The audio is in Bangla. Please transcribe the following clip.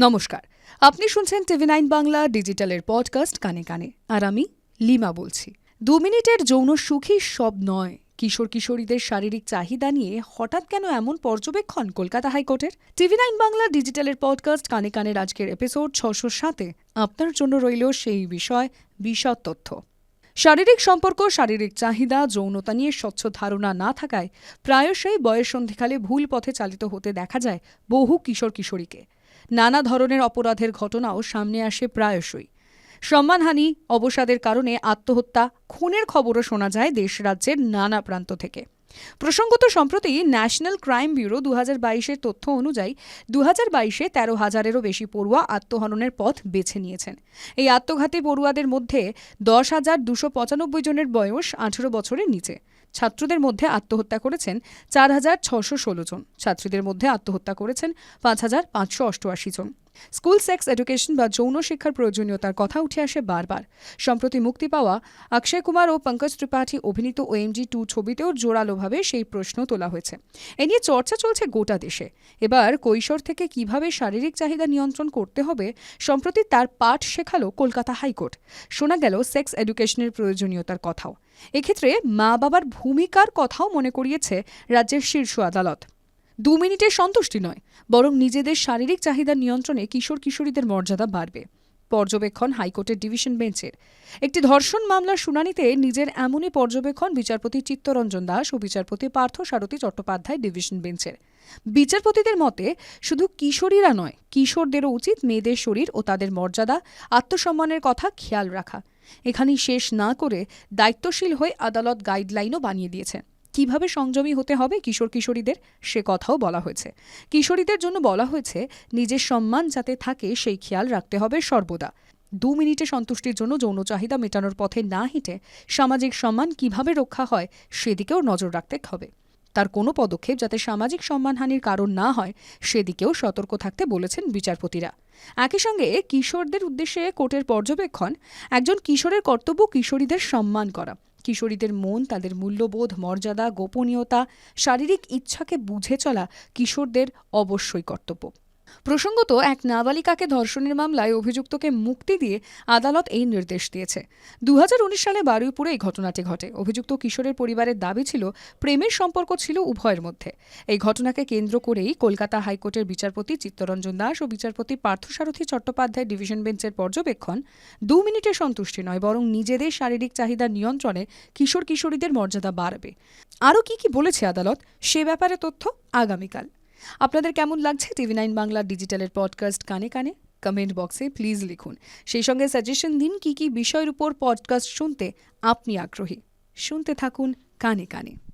নমস্কার। আপনি শুনছেন টিভি নাইন বাংলা ডিজিটালের পডকাস্ট কানে কানে। আর আমি লিমা বলছি। দু মিনিটের যৌন সুখী সব নয়। কিশোর কিশোরীদের শারীরিক চাহিদা নিয়ে হঠাৎ কেন এমন পর্যবেক্ষণ কলকাতা হাইকোর্টের? টিভি নাইন বাংলা ডিজিটালের পডকাস্ট কানে কানের আজকের এপিসোড ছশো সাতে। আপনার জন্য রইল সেই বিষয়, বিশদ তথ্য। শারীরিক সম্পর্ক, শারীরিক চাহিদা, যৌনতা নিয়ে স্বচ্ছ ধারণা না থাকায় প্রায়শই বয়ঃসন্ধিকালে ভুল পথে চালিত হতে দেখা যায় বহু কিশোর কিশোরীকে। নানা ধরনের অপরাধের ঘটনাও সামনে আসে প্রায়শই। সম্মানহানি, অবসাদের কারণে আত্মহত্যা, খুনের খবরও শোনা যায় দেশ রাজ্যের নানা প্রান্ত থেকে। প্রসঙ্গত, সম্প্রতি ন্যাশনাল ক্রাইম ব্যুরো দু হাজার তথ্য অনুযায়ী দু হাজার বাইশে তেরো হাজারেরও বেশি পড়ুয়া আত্মহননের পথ বেছে নিয়েছেন। এই আত্মঘাতী পড়ুয়াদের মধ্যে দশ হাজার দুশো পঁচানব্বই জনের বয়স আঠেরো বছরের নিচে। ছাত্রদের মধ্যে আত্মহত্যা করেছেন চার হাজার ছশো ষোলো জন। ছাত্রীদের মধ্যে আত্মহত্যা করেছেন পাঁচ হাজার পাঁচশো অষ্টআশি জন। স্কুল সেক্স এডুকেশন বা যৌন শিক্ষার প্রয়োজনীয়তার কথা উঠে আসে বারবার। সম্প্রতি মুক্তি পাওয়া অক্ষয় কুমার ও পঙ্কজ ত্রিপাঠী, অভিনীত ওএমজি টু ছবিতেও জোরালোভাবে সেই প্রশ্ন তোলা হয়েছে। এ নিয়ে চর্চা চলছে গোটা দেশে। এবার কৈশোর থেকে কীভাবে শারীরিক চাহিদা নিয়ন্ত্রণ করতে হবে সম্প্রতি তার পাঠ শেখালো কলকাতা হাইকোর্ট। শোনা গেল সেক্স এডুকেশনের প্রয়োজনীয়তার কথাও। এক্ষেত্রে মা বাবার ভূমিকার কথাও মনে করিয়েছে রাজ্যের শীর্ষ আদালত। দু মিনিটের সন্তুষ্টি নয়, বরং নিজেদের শারীরিক চাহিদা নিয়ন্ত্রণে কিশোর কিশোরীদের মর্যাদা বাড়বে। পর্যবেক্ষণ হাইকোর্টের ডিভিশন বেঞ্চের। একটি ধর্ষণ মামলার শুনানিতে নিজের এমনই পর্যবেক্ষণ বিচারপতি চিত্তরঞ্জন দাস ও বিচারপতি পার্থ সারথী চট্টোপাধ্যায় ডিভিশন বেঞ্চের। বিচারপতিদের মতে, শুধু কিশোরীরা নয়, কিশোরদেরও উচিত মেয়েদের শরীর ও তাদের মর্যাদা, আত্মসম্মানের কথা খেয়াল রাখা। এখানেই শেষ না করে দায়িত্বশীল হয়ে আদালত গাইডলাইনও বানিয়ে দিয়েছে। কীভাবে সংযমী হতে হবে কিশোর কিশোরীদের? সে কথাও বলা হয়েছে। কিশোরীদের জন্য বলা হয়েছে, নিজের সম্মান যাতে থাকে সেই খেয়াল রাখতে হবে সর্বদা। দু মিনিটে সন্তুষ্টির জন্য যৌন চাহিদা মেটানোর পথে না হেঁটে সামাজিক সম্মান কীভাবে রক্ষা হয় সেদিকেও নজর রাখতে হবে। তার কোনো পদক্ষেপ যাতে সামাজিক সম্মানহানির কারণ না হয়, সেদিকেও সতর্ক থাকতে বলেছেন বিচারপতিরা। একই সঙ্গে কিশোরদের উদ্দেশ্যে কোর্টের পর্যবেক্ষণ, একজন কিশোরের কর্তব্য কিশোরীদের সম্মান করা। কিশোরীদের মন, তাদের মূল্যবোধ, মর্যাদা, গোপনীয়তা, শারীরিক ইচ্ছাকে বুঝে চলা কিশোরদের অবশ্যই কর্তব্য। প্রসঙ্গত, এক নাবালিকাকে ধর্ষণের মামলায় অভিযুক্তকে মুক্তি দিয়ে আদালত এই নির্দেশ দিয়েছে। দু হাজার উনিশ সালে বারুইপুরে এই ঘটনাটি ঘটে। অভিযুক্ত কিশোরের পরিবারের দাবি ছিল, প্রেমের সম্পর্ক ছিল উভয়ের মধ্যে। এই ঘটনাকে কেন্দ্র করেই কলকাতা হাইকোর্টের বিচারপতি চিত্তরঞ্জন দাস ও বিচারপতি পার্থসারথী চট্টোপাধ্যায় ডিভিশন বেঞ্চের পর্যবেক্ষণ দু মিনিটে সন্তুষ্টি নয়, বরং নিজেদের শারীরিক চাহিদা নিয়ন্ত্রণে কিশোর কিশোরীদের মর্যাদা বাড়বে। আরও কি কি বলেছে আদালত? সে ব্যাপারে তথ্য আগামীকাল। আপনাদের কেমন লাগছে টিভি নাইন বাংলা ডিজিটালের পডকাস্ট কানে কানে? কমেন্ট বক্সে প্লিজ লিখুন। সেই সঙ্গে সাজেশন দিন কি কি বিষয়ের উপর পডকাস্ট শুনতে আপনি আগ্রহী। শুনতে থাকুন কানে কানে।